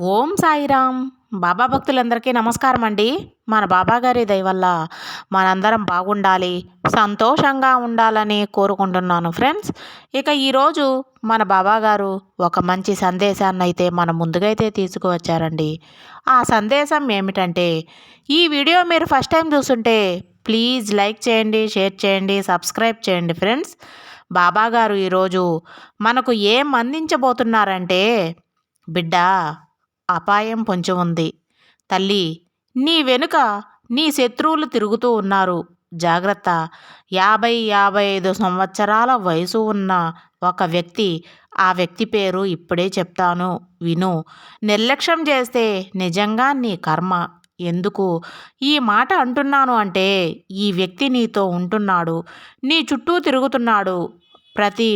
ఓం సాయిరామ్. బాబా భక్తులందరికీ నమస్కారం అండి మన బాబా గారి వల్ల మనందరం బాగుండాలి సంతోషంగా ఉండాలని కోరుకుంటున్నాను ఫ్రెండ్స్. ఇక ఈరోజు మన బాబాగారు ఒక మంచి సందేశాన్ని అయితే మన ముందుగైతే తీసుకువచ్చారండి. ఆ సందేశం ఏమిటంటే ఈ వీడియో మీరు ఫస్ట్ టైం చూస్తుంటే ప్లీజ్ లైక్ చేయండి షేర్ చేయండి సబ్స్క్రైబ్ చేయండి ఫ్రెండ్స్. బాబాగారు ఈరోజు మనకు ఏం అందించబోతున్నారంటే బిడ్డ అపాయం పొంచి ఉంది. తల్లి నీ వెనుక నీ శత్రువులు తిరుగుతూ ఉన్నారు. జాగ్రత్త. యాభై యాభై ఐదు సంవత్సరాల వయసు ఉన్న ఒక వ్యక్తి ఆ వ్యక్తి పేరు ఇప్పుడే చెప్తాను. విను. నిర్లక్ష్యం చేస్తే నిజంగా నీ కర్మ. ఎందుకు? ఈ మాట అంటున్నాను అంటే ఈ వ్యక్తి నీతో ఉంటున్నాడు. నీ చుట్టూ తిరుగుతున్నాడు. ప్రతి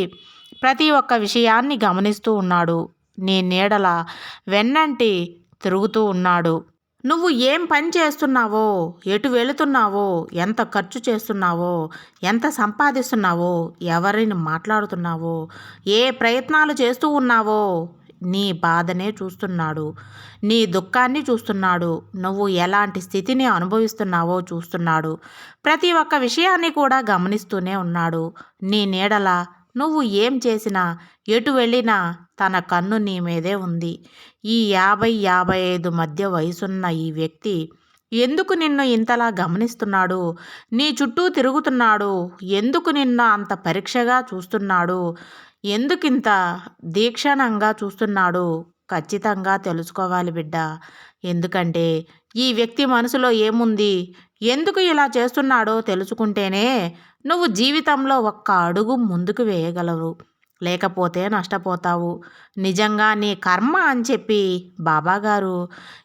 ప్రతి ఒక్క విషయాన్ని గమనిస్తూ ఉన్నాడు. నీ నీడల వెన్నంటి తిరుగుతూ ఉన్నాడు. నువ్వు ఏం పని చేస్తున్నావో ఎటు వెళుతున్నావో ఎంత ఖర్చు చేస్తున్నావో ఎంత సంపాదిస్తున్నావో ఎవరిని మాట్లాడుతున్నావో ఏ ప్రయత్నాలు చేస్తూ ఉన్నావో నీ బాధనే చూస్తున్నాడు. నీ దుఃఖాన్ని చూస్తున్నాడు. నువ్వు ఎలాంటి స్థితిని అనుభవిస్తున్నావో చూస్తున్నాడు. ప్రతి ఒక్క విషయాన్ని కూడా గమనిస్తూనే ఉన్నాడు. నీ నీడల నువ్వు ఏం చేసినా ఎటు వెళ్ళినా తన కన్ను నీ మీదే ఉంది. ఈ యాభై యాభై ఐదు మధ్య వయసున్న ఈ వ్యక్తి ఎందుకు నిన్ను ఇంతలా గమనిస్తున్నాడు? నీ చుట్టూ తిరుగుతున్నాడు. ఎందుకు నిన్ను అంత పరీక్షగా చూస్తున్నాడు? ఎందుకింత దీక్షణంగా చూస్తున్నాడు? ఖచ్చితంగా తెలుసుకోవాలి బిడ్డ. ఎందుకంటే ఈ వ్యక్తి మనసులో ఏముంది? ఎందుకు ఇలా చేస్తున్నాడో తెలుసుకుంటేనే నువ్వు జీవితంలో ఒక్క అడుగు ముందుకు వేయగలవు. లేకపోతే నష్టపోతావు. నిజంగా నీ కర్మ అని చెప్పి బాబాగారు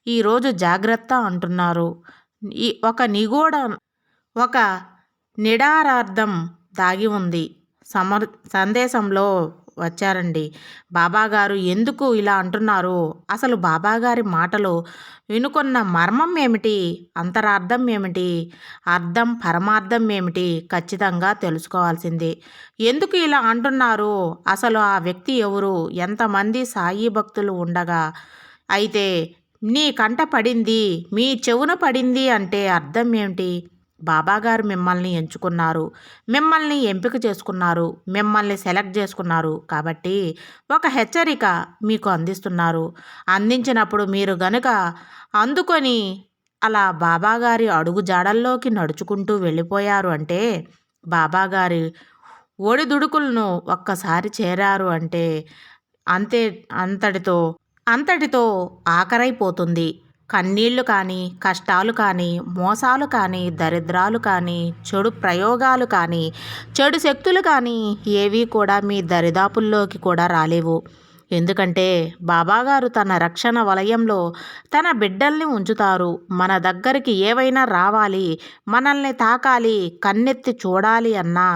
ఈరోజు జాగ్రత్త అంటున్నారు. ఈ ఒక నిగూఢ ఒక నిడారార్థం దాగి ఉంది. సమర్ సందేశంలో వచ్చారండి. బాబాగారు ఎందుకు ఇలా అంటున్నారు? అసలు బాబాగారి మాటలు వినుకున్న మర్మం ఏమిటి? అంతరార్థం ఏమిటి? అర్థం పరమార్థం ఏమిటి? ఖచ్చితంగా తెలుసుకోవాల్సింది. ఎందుకు ఇలా అంటున్నారు? అసలు ఆ వ్యక్తి ఎవరు? ఎంతమంది సాయి భక్తులు ఉండగా? అయితే నీ కంట పడింది మీ చెవున పడింది అంటే అర్థం ఏమిటి? బాబాగారు మిమ్మల్ని ఎంచుకున్నారు. మిమ్మల్ని ఎంపిక చేసుకున్నారు. మిమ్మల్ని సెలెక్ట్ చేసుకున్నారు. కాబట్టి ఒక హెచ్చరిక మీకు అందిస్తున్నారు. అందించినప్పుడు మీరు గనుక అందుకొని అలా బాబాగారి అడుగు జాడల్లోకి నడుచుకుంటూ వెళ్ళిపోయారు అంటే బాబాగారి ఒడిదుడుకులను ఒక్కసారి చేరారు అంటే అంతే అంతటితో అంతటితో ఆఖరైపోతుంది. కన్నీళ్ళు కానీ కష్టాలు కానీ మోసాలు కానీ దరిద్రాలు కానీ చెడు ప్రయోగాలు కానీ చెడు శక్తులు కానీ ఏవి కూడా మీ దరిదాపుల్లోకి కూడా రాలేవు. ఎందుకంటే బాబాగారు తన రక్షణ వలయంలో తన బిడ్డల్ని ఉంచుతారు. మన దగ్గరికి ఏవైనా రావాలి మనల్ని తాకాలి కన్నెత్తి చూడాలి అన్నా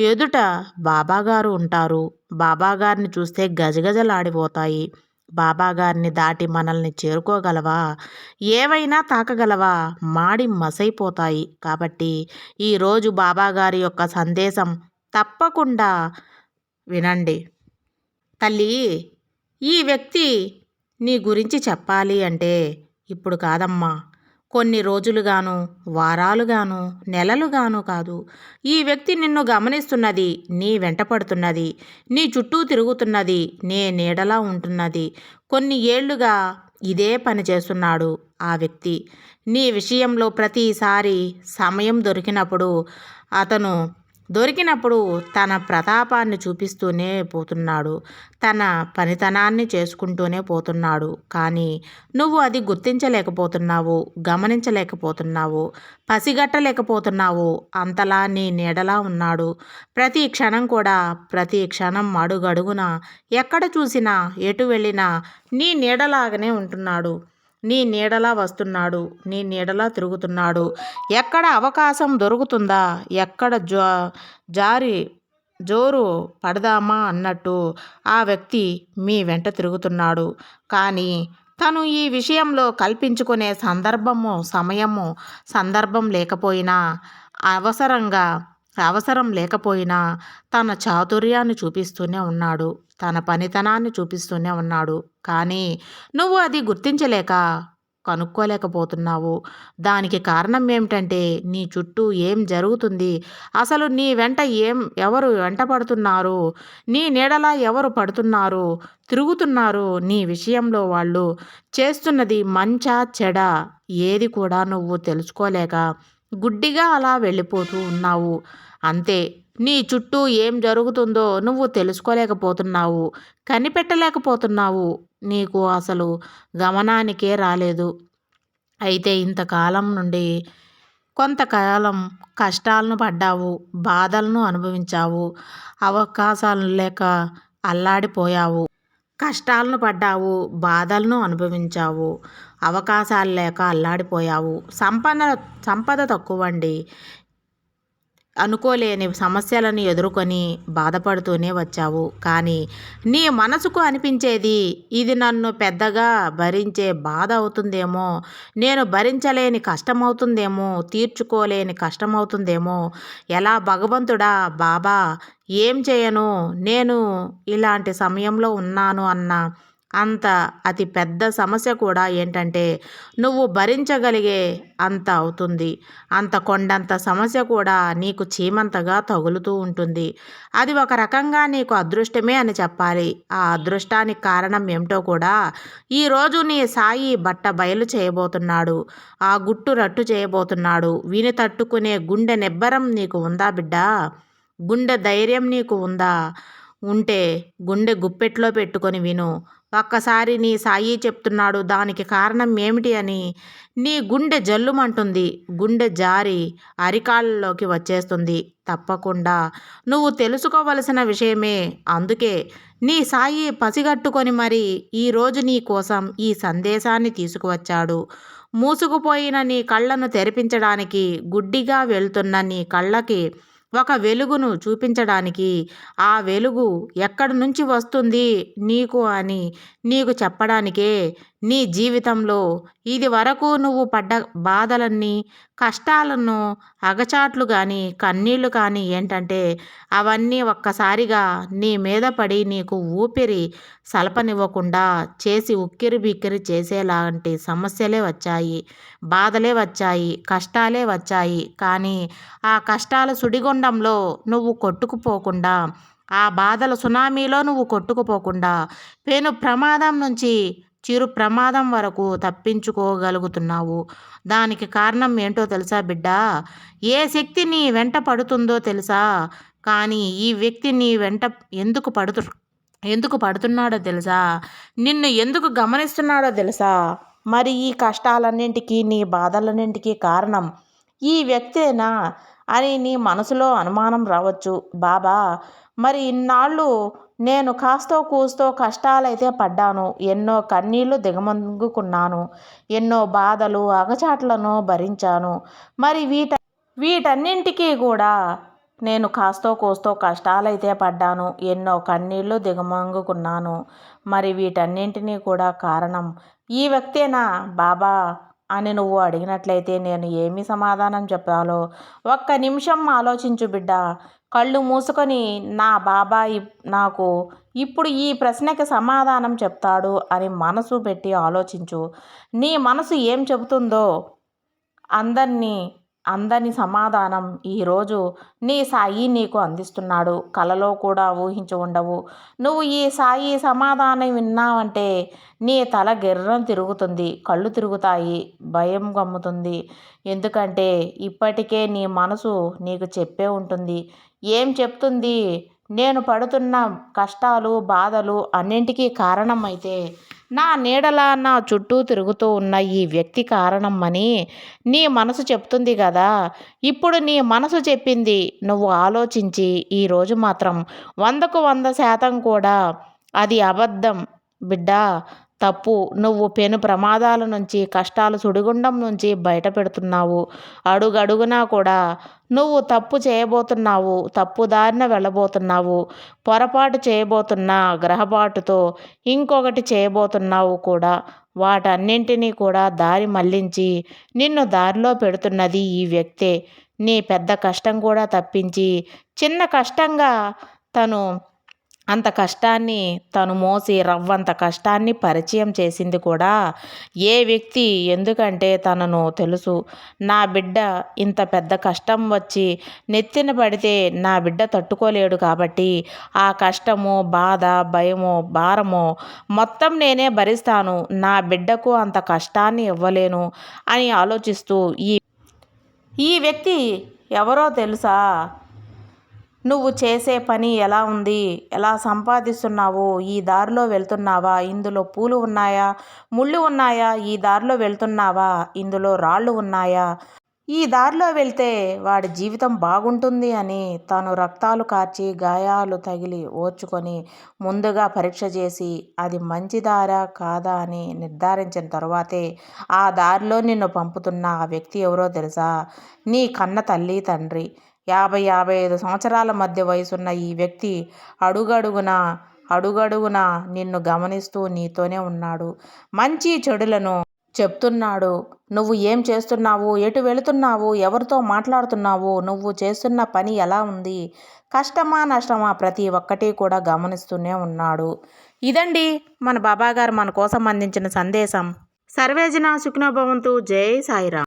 ఎదుట బాబాగారు ఉంటారు. బాబాగారిని చూస్తే గజగజలాడిపోతాయి. బాబాగారిని దాటి మనల్ని చేరుకోగలవా? ఏవైనా తాకగలవా? మాడి మసైపోతాయి. కాబట్టి ఈరోజు బాబాగారి యొక్క సందేశం తప్పకుండా వినండి. తల్లి ఈ వ్యక్తి నీ గురించి చెప్పాలి అంటే ఇప్పుడు కాదమ్మా. కొన్ని రోజులుగాను వారాలుగాను నెలలుగాను కాదు. ఈ వ్యక్తి నిన్ను గమనిస్తున్నది నీ వెంటపడుతున్నది నీ చుట్టూ తిరుగుతున్నది నే నీడలా ఉంటున్నది. కొన్ని ఏళ్ళుగా ఇదే పని చేస్తున్నాడు ఆ వ్యక్తి. నీ విషయంలో ప్రతిసారి సమయం దొరికినప్పుడు అతను దొరికినప్పుడు తన ప్రతాపాన్ని చూపిస్తూనే పోతున్నాడు. తన పనితనాన్ని చేసుకుంటూనే పోతున్నాడు. కానీ నువ్వు అది గుర్తించలేకపోతున్నావు గమనించలేకపోతున్నావు పసిగట్టలేకపోతున్నావు. అంతలా నీ నీడలా ఉన్నాడు. ప్రతి క్షణం కూడా ప్రతి క్షణం అడుగడుగున ఎక్కడ చూసినా ఎటు వెళ్ళినా నీ నీడలాగానే ఉంటున్నాడు. నీ నీడలా వస్తున్నాడు నీ నీడలా తిరుగుతున్నాడు. ఎక్కడ అవకాశం దొరుకుతుందా? ఎక్కడ జా జారి జోరు పడదామా అన్నట్టు ఆ వ్యక్తి మీ వెంట తిరుగుతున్నాడు. కానీ తను ఈ విషయంలో కల్పించుకునే సందర్భము సమయము సందర్భం లేకపోయినా అవసరంగా అవసరం లేకపోయినా తన చాతుర్యాన్ని చూపిస్తూనే ఉన్నాడు. తన పనితనాన్ని చూపిస్తూనే ఉన్నాడు. కానీ నువ్వు అది గుర్తించలేక కనుక్కోలేకపోతున్నావు. దానికి కారణం ఏమిటంటే నీ చుట్టూ ఏం జరుగుతుంది? అసలు నీ వెంట ఏం ఎవరు వెంట పడుతున్నారు? నీ నీడలా ఎవరు పడుతున్నారు? తిరుగుతున్నారు? నీ విషయంలో వాళ్ళు చేస్తున్నది మంచా చెడ? ఏది కూడా నువ్వు తెలుసుకోలేక గుడ్డిగా అలా వెళ్ళిపోతూ ఉన్నావు. అంతే నీ చుట్టూ ఏం జరుగుతుందో నువ్వు తెలుసుకోలేకపోతున్నావు. కనిపెట్టలేకపోతున్నావు. నీకు అసలు గమనానికే రాలేదు. అయితే ఇంతకాలం నుండి కొంతకాలం కష్టాలను పడ్డావు బాధలను అనుభవించావు అవకాశాలు లేక అల్లాడిపోయావు. కష్టాలను పడ్డావు బాధలను అనుభవించావు అవకాశాలు లేక అల్లాడిపోయావు. సంపద సంపద తక్కువండి. అనుకోలేని సమస్యలను ఎదుర్కొని బాధపడుతూనే వచ్చావు. కానీ నీ మనసుకు అనిపించేది ఇది నన్ను పెద్దగా భరించే బాధ అవుతుందేమో నేను భరించలేని కష్టమవుతుందేమో తీర్చుకోలేని కష్టమవుతుందేమో ఎలా భగవంతుడా బాబా ఏం చేయను నేను ఇలాంటి సమయంలో ఉన్నాను అన్న అంత అతి పెద్ద సమస్య కూడా ఏంటంటే నువ్వు భరించగలిగే అంత అవుతుంది. అంత కొండంత సమస్య కూడా నీకు చీమంతగా తగులుతూ ఉంటుంది. అది ఒక రకంగా నీకు అదృష్టమే అని చెప్పాలి. ఆ అదృష్టానికి కారణం ఏమిటో కూడా ఈరోజు నీ సాయి బట్ట బయలు చేయబోతున్నాడు. ఆ గుట్టు రట్టు చేయబోతున్నాడు. విని తట్టుకునే గుండె నిబ్బరం నీకు ఉందా బిడ్డ? గుండె ధైర్యం నీకు ఉందా? ఉంటే గుండె గుప్పెట్లో పెట్టుకొని విను. ఒక్కసారి నీ సాయి చెప్తున్నాడు దానికి కారణం ఏమిటి అని నీ గుండె జల్లుమంటుంది. గుండె జారి అరికాళ్ళలోకి వచ్చేస్తుంది. తప్పకుండా. నువ్వు తెలుసుకోవలసిన విషయమే. అందుకే నీ సాయి పసిగట్టుకొని మరి ఈరోజు నీ కోసం ఈ సందేశాన్ని తీసుకువచ్చాడు. మూసుకుపోయిన నీ కళ్ళను తెరిపించడానికి గుడ్డిగా వెళ్తున్న నీ కళ్ళకి ఒక వెలుగును చూపించడానికి ఆ వెలుగు ఎక్కడి నుంచి వస్తుంది నీకు అని నీకు చెప్పడానికే నీ జీవితంలో ఇది వరకు నువ్వు పడ్డ బాధలన్నీ కష్టాలను అగచాట్లు కానీ కన్నీళ్ళు కానీ ఏంటంటే అవన్నీ ఒక్కసారిగా నీ మీద పడి నీకు ఊపిరి సలపనివ్వకుండా చేసి ఉక్కిరి బిక్కిరి చేసేలాంటి సమస్యలే వచ్చాయి బాధలే వచ్చాయి కష్టాలే వచ్చాయి. కానీ ఆ కష్టాల సుడిగుండంలో నువ్వు కొట్టుకుపోకుండా ఆ బాధల సునామీలో నువ్వు కొట్టుకుపోకుండా పెను ప్రమాదం నుంచి చిరు ప్రమాదం వరకు తప్పించుకోగలుగుతున్నావు. దానికి కారణం ఏంటో తెలుసా బిడ్డ? ఏ శక్తి నీ వెంట పడుతుందో తెలుసా? కానీ ఈ వ్యక్తి నీ వెంట ఎందుకు పడుతు ఎందుకు పడుతున్నాడో తెలుసా? నిన్ను ఎందుకు గమనిస్తున్నాడో తెలుసా? మరి ఈ కష్టాలన్నింటికీ నీ బాధలన్నింటికీ కారణం ఈ వ్యక్తేనా? అని నీ మనసులో అనుమానం రావచ్చు. బాబా మరి ఇన్నాళ్ళు నేను కాస్తో కూస్తో కష్టాలైతే పడ్డాను. ఎన్నో కన్నీళ్ళు దిగమంగుకున్నాను ఎన్నో బాధలు అగచాట్లను భరించాను. మరి వీట వీటన్నింటికీ కూడా నేను కాస్తో కోస్తో కష్టాలైతే పడ్డాను. ఎన్నో కన్నీళ్ళు దిగమంగుకున్నాను మరి వీటన్నింటినీ కూడా కారణం ఈ వ్యక్తేనా బాబా? అని నువ్వు అడిగినట్లయితే నేను ఏమి సమాధానం చెప్పాలో? ఒక్క నిమిషం ఆలోచించు బిడ్డ. కళ్ళు మూసుకొని నా బాబాయ్ నాకు ఇప్పుడు ఈ ప్రశ్నకి సమాధానం చెప్తాడు అని మనసు పెట్టి ఆలోచించు. నీ మనసు ఏం చెబుతుందో అందరినీ అందని సమాధానం ఈరోజు నీ సాయి నీకు అందిస్తున్నాడు. కలలో కూడా ఊహించి ఉండవు. నువ్వు ఈ సాయి సమాధానం విన్నావంటే నీ తల గిర్రం తిరుగుతుంది. కళ్ళు తిరుగుతాయి. భయం గమ్ముతుంది. ఎందుకంటే ఇప్పటికే నీ మనసు నీకు చెప్పే ఉంటుంది. ఏం చెప్తుంది? నేను పడుతున్న కష్టాలు బాధలు అన్నింటికీ కారణమైతే నా నీడలా నా చుట్టూ తిరుగుతూ ఉన్న ఈ వ్యక్తి కారణం అని నీ మనసు చెప్తుంది కదా. ఇప్పుడు నీ మనసు చెప్పింది నువ్వు ఆలోచించి ఈరోజు మాత్రం వందకు వంద శాతం కూడా అది అబద్ధం. బిడ్డ తప్పు. నువ్వు పెను ప్రమాదాల నుంచి కష్టాలు సుడిగుండం నుంచి బయట పెడుతున్నావు అడుగడుగునా కూడా నువ్వు తప్పు చేయబోతున్నావు తప్పు దారిన వెళ్ళబోతున్నావు. పొరపాటు చేయబోతున్న గ్రహపాటుతో ఇంకొకటి చేయబోతున్నావు కూడా. వాటన్నింటినీ కూడా దారి మళ్ళించి నిన్ను దారిలో పెడుతున్నది ఈ వ్యక్తే. నీ పెద్ద కష్టం కూడా తప్పించి చిన్న కష్టంగా తను అంత కష్టాన్ని తను మోసి రవ్వంత కష్టాన్ని పరిచయం చేసింది కూడా ఏ వ్యక్తి? ఎందుకంటే తనను తెలుసు. నా బిడ్డ ఇంత పెద్ద కష్టం వచ్చి నెత్తిన పడితే నా బిడ్డ తట్టుకోలేడు కాబట్టి ఆ కష్టము బాధ భయము భారము మొత్తం నేనే భరిస్తాను. నా బిడ్డకు అంత కష్టాన్ని ఇవ్వలేను అని ఆలోచిస్తూ ఈ ఈ వ్యక్తి ఎవరో తెలుసా? నువ్వు చేసే పని ఎలా ఉంది? ఎలా సంపాదిస్తున్నావు? ఈ దారిలో వెళ్తున్నావా? ఇందులో పూలు ఉన్నాయా? ముళ్ళు ఉన్నాయా? ఈ దారిలో వెళ్తున్నావా? ఇందులో రాళ్ళు ఉన్నాయా? ఈ దారిలో వెళ్తే వాడి జీవితం బాగుంటుంది అని తాను రక్తాలు కార్చి గాయాలు తగిలి ఓర్చుకొని ముందుగా పరీక్ష చేసి అది మంచి దారా కాదా అని నిర్ధారించిన తర్వాతే ఆ దారిలో నిన్ను పంపుతున్న ఆ వ్యక్తి ఎవరో తెలుసా? నీ కన్న తల్లి తండ్రి. యాభై యాభై ఐదు సంవత్సరాల మధ్య వయసున్న ఈ వ్యక్తి అడుగడుగున అడుగడుగున నిన్ను గమనిస్తూ నీతోనే ఉన్నాడు. మంచి చెడులను చెప్తున్నాడు. నువ్వు ఏం చేస్తున్నావు? ఎటు వెళుతున్నావు? ఎవరితో మాట్లాడుతున్నావు? నువ్వు చేస్తున్న పని ఎలా ఉంది? కష్టమా నష్టమా? ప్రతి ఒక్కటి కూడా గమనిస్తూనే ఉన్నాడు. ఇదండి మన బాబాగారు మన కోసం అందించిన సందేశం. సర్వేజన సుఖ్నోభవంతు. జై సాయిరామ్.